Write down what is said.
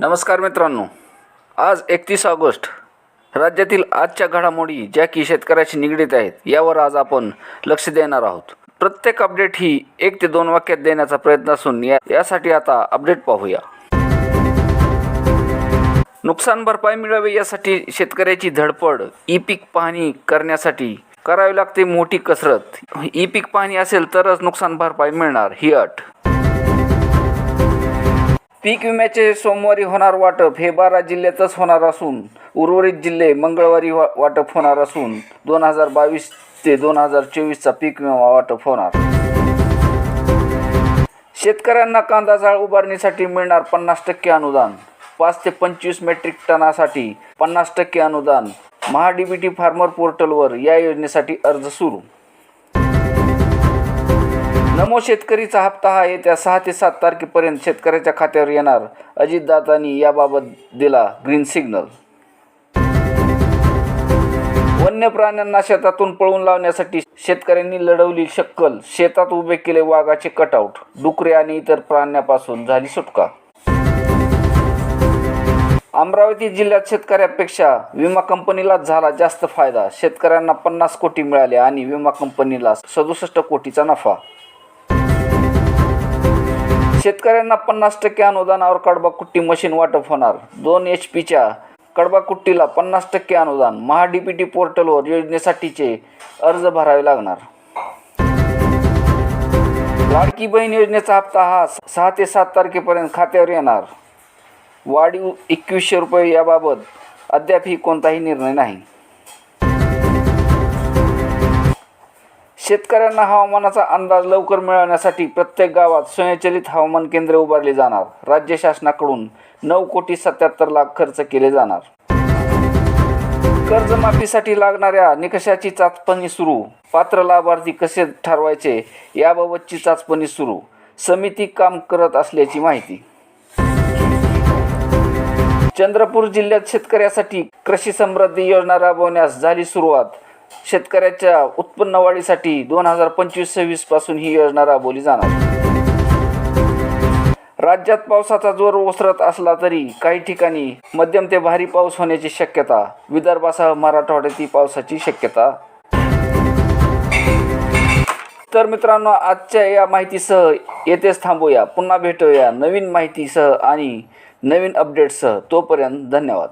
नमस्कार मित्रांनो. आज एकतीस ऑगस्ट. राज्यातील आजच्या घडामोडी ज्या की शेतकऱ्याशी निगडीत आहेत यावर आज आपण लक्ष देणार आहोत. प्रत्येक अपडेट ही एक ते दोन वाक्यात देण्याचा प्रयत्न असून या यासाठी आता अपडेट पाहूया. नुकसान भरपाई मिळावी यासाठी शेतकऱ्याची धडपड ई पीक पाहणी करण्यासाठी करावी लागते मोठी कसरत. ई पीक पाहणी असेल तरच नुकसान भरपाई मिळणार ही अट. पीक विम्याचे सोमवारी होणार वाटप हे बारा जिल्ह्यातच होणार असून उर्वरित जिल्हे मंगळवारी वा वाटप होणार असून दोन हजार बावीस ते दोन हजार चोवीसचा पीक विमा वाटप होणार. शेतकऱ्यांना कांदा जाळ उभारणीसाठी मिळणार पन्नास टक्के अनुदान. पाच ते पंचवीस मेट्रिक टनासाठी पन्नास टक्के अनुदान. महाडीबीटी फार्मर पोर्टलवर या योजनेसाठी अर्ज सुरू. नमो शेतकरीचा हप्ता हा येत्या सहा ते सात तारखेपर्यंत शेतकऱ्याच्या खात्यावर येणार अजितदादांनी याबाबत दिला ग्रीन सिग्नल वन्य प्राण्यांना शेतातून पळून लावण्यासाठी शेतकऱ्यांनी लढवली शक्कल शेतात उभे केले वाघाचे कटआउट डुकरे आणि इतर प्राण्यांपासून झाली सुटका. अमरावती जिल्ह्यात शेतकऱ्यापेक्षा विमा कंपनीलाच झाला जास्त फायदा शेतकऱ्यांना पन्नास कोटी मिळाले आणि विमा कंपनीला सदुसष्ट कोटीचा नफा. शेतकऱ्यांना पन्नास टक्के अनुदानावर कडबाकुट्टी मशीन वाटप होणार. दोन एच पीच्या कडबाकुट्टीला पन्नास टक्के अनुदान. महाडीपीटी पोर्टलवर योजनेसाठीचे अर्ज भरावे लागणार. लाडकी बहीण योजनेचा हप्ता हा सहा ते सात तारखेपर्यंत खात्यावर येणार. वाढीव एकवीसशे रुपये याबाबत अद्यापही कोणताही निर्णय नाही. शेतकऱ्यांना हवामानाचा अंदाज लवकर मिळवण्यासाठी प्रत्येक गावात स्वयंचलित हवामान केंद्रे उभारली जाणार. राज्य शासनाकडून नऊ कोटी सत्याहत्तर लाख खर्च केले जाणार. कर्जमाफीसाठी लागणाऱ्या निकषाची चाचपणी सुरू. पात्र लाभार्थी कसे ठरवायचे याबाबतची चाचपणी सुरू. समिती काम करत असल्याची माहिती. चंद्रपूर जिल्ह्यात शेतकऱ्यासाठी कृषी समृद्धी योजना राबवण्यास झाली सुरुवात. शेतकऱ्याच्या उत्पन्न वाढीसाठी दोन हजार पंचवीस सव्वीसपासून ही योजना राबवली जाणार. राज्यात पावसाचा जोर ओसरत असला तरी काही ठिकाणी मध्यम ते भारी पाऊस होण्याची शक्यता विदर्भासह मराठवाड्यातील पावसाची शक्यता. तर मित्रांनो आजच्या या माहितीसह येथेच थांबूया. पुन्हा भेटूया नवीन माहितीसह आणि नवीन अपडेटसह तोपर्यंत धन्यवाद.